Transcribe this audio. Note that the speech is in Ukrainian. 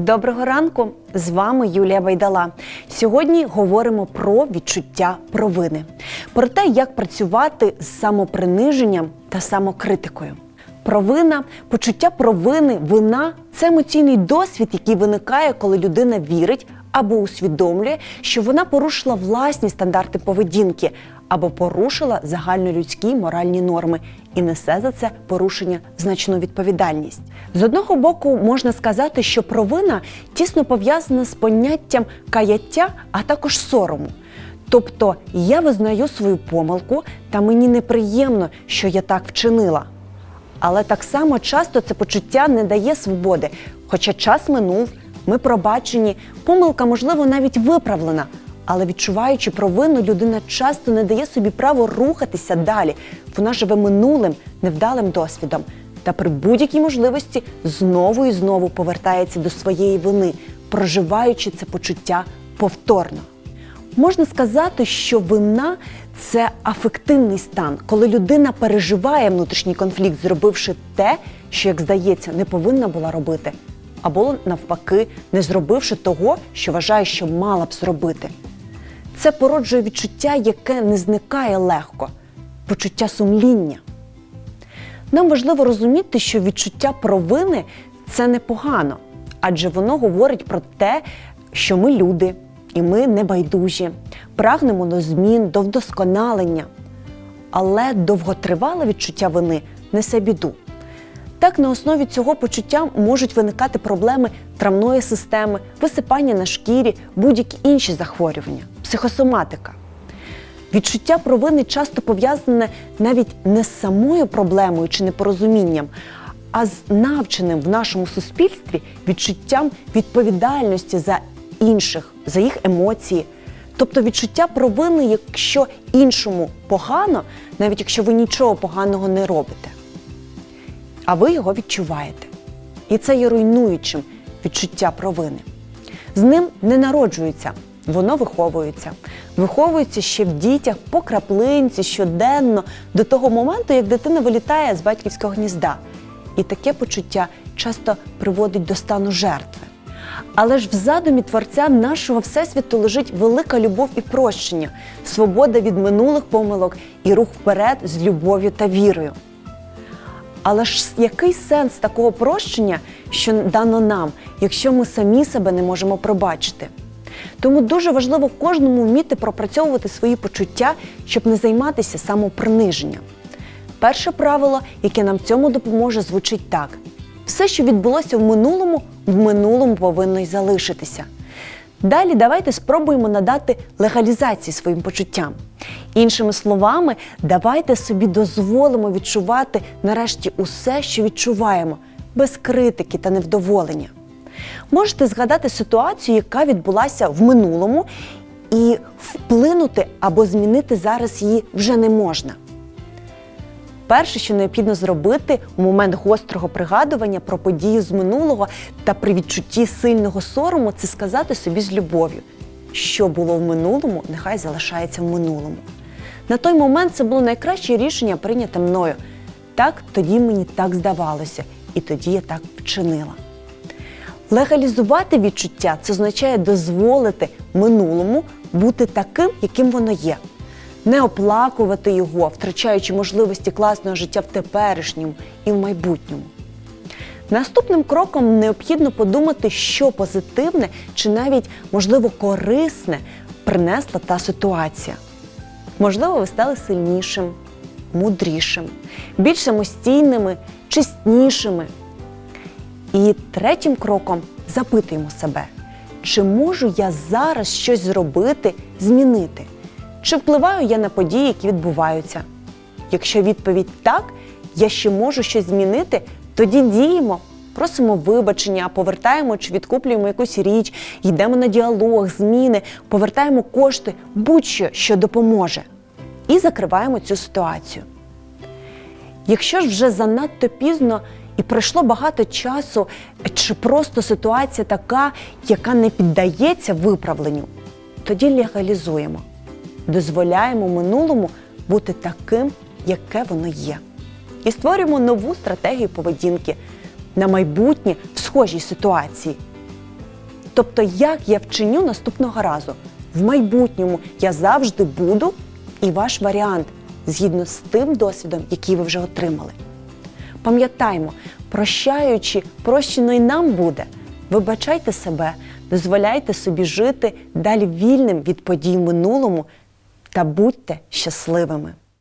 Доброго ранку! З вами Юлія Байдала. Сьогодні говоримо про відчуття провини, про те, як працювати з самоприниженням та самокритикою. Провина, почуття провини, вина це емоційний досвід, який виникає, коли людина вірить або усвідомлює, що вона порушила власні стандарти поведінки або порушила загальнолюдські моральні норми і несе за це порушення значну відповідальність. З одного боку, можна сказати, що провина тісно пов'язана з поняттям каяття, а також сорому. Тобто я визнаю свою помилку, та мені неприємно, що я так вчинила. Але так само часто це почуття не дає свободи, хоча час минув, ми пробачені, помилка, можливо, навіть виправлена. Але відчуваючи провину, людина часто не дає собі право рухатися далі. Вона живе минулим, невдалим досвідом. Та при будь-якій можливості знову і знову повертається до своєї вини, проживаючи це почуття повторно. Можна сказати, що вина це афективний стан, коли людина переживає внутрішній конфлікт, зробивши те, що, як здається, не повинна була робити, або навпаки, не зробивши того, що вважає, що мала б зробити. Це породжує відчуття, яке не зникає легко, почуття сумління. Нам важливо розуміти, що відчуття провини це непогано, адже воно говорить про те, що ми люди, і ми не байдужі, прагнемо до змін, до вдосконалення. Але довготривале відчуття вини несе біду. Так, на основі цього почуття можуть виникати проблеми травної системи, висипання на шкірі, будь-які інші захворювання, психосоматика. Відчуття провини часто пов'язане навіть не з самою проблемою чи непорозумінням, а з навченим в нашому суспільстві відчуттям відповідальності за інших, за їх емоції. Тобто відчуття провини, якщо іншому погано, навіть якщо ви нічого поганого не робите, а ви його відчуваєте. І це є руйнуючим відчуття провини. З ним не народжується, воно виховується. Виховується ще в дітях по краплинці щоденно до того моменту, як дитина вилітає з батьківського гнізда. І таке почуття часто приводить до стану жертви. Але ж в задумі творця нашого всесвіту лежить велика любов і прощення, свобода від минулих помилок і рух вперед з любов'ю та вірою. Але ж який сенс такого прощення, що дано нам, якщо ми самі себе не можемо пробачити? Тому дуже важливо кожному вміти пропрацьовувати свої почуття, щоб не займатися самоприниженням. Перше правило, яке нам цьому допоможе, звучить так: все, що відбулося в минулому, в минулому повинно й залишитися. Далі давайте спробуємо надати легалізації своїм почуттям. Іншими словами, давайте собі дозволимо відчувати нарешті усе, що відчуваємо, без критики та невдоволення. Можете згадати ситуацію, яка відбулася в минулому, і вплинути або змінити зараз її вже не можна. Перше, що необхідно зробити у момент гострого пригадування про подію з минулого та при відчутті сильного сорому, це сказати собі з любов'ю, що було в минулому, нехай залишається в минулому. На той момент це було найкраще рішення прийняте мною. Так тоді мені так здавалося, і тоді я так вчинила. Легалізувати відчуття це означає дозволити минулому бути таким, яким воно є не оплакувати його, втрачаючи можливості класного життя в теперішньому і в майбутньому. Наступним кроком необхідно подумати, що позитивне чи навіть, можливо, корисне принесла та ситуація. Можливо, ви стали сильнішим, мудрішим, більш самостійними, чеснішими. І третім кроком запитуємо себе, чи можу я зараз щось зробити, змінити? Чи впливаю я на події, які відбуваються? Якщо відповідь так, я ще можу щось змінити, тоді діємо, просимо вибачення, повертаємо чи відкуплюємо якусь річ, йдемо на діалог, зміни, повертаємо кошти, будь-що, що допоможе. І закриваємо цю ситуацію. Якщо ж вже занадто пізно і пройшло багато часу, чи просто ситуація така, яка не піддається виправленню, тоді легалізуємо дозволяємо минулому бути таким, яке воно є. І створюємо нову стратегію поведінки на майбутнє в схожій ситуації. Тобто, як я вчиню наступного разу. В майбутньому я завжди буду і ваш варіант згідно з тим досвідом, який ви вже отримали. Пам'ятаймо, прощаючи, прощено й нам буде. Вибачайте себе, дозволяйте собі жити далі вільним від подій минулому та будьте щасливими.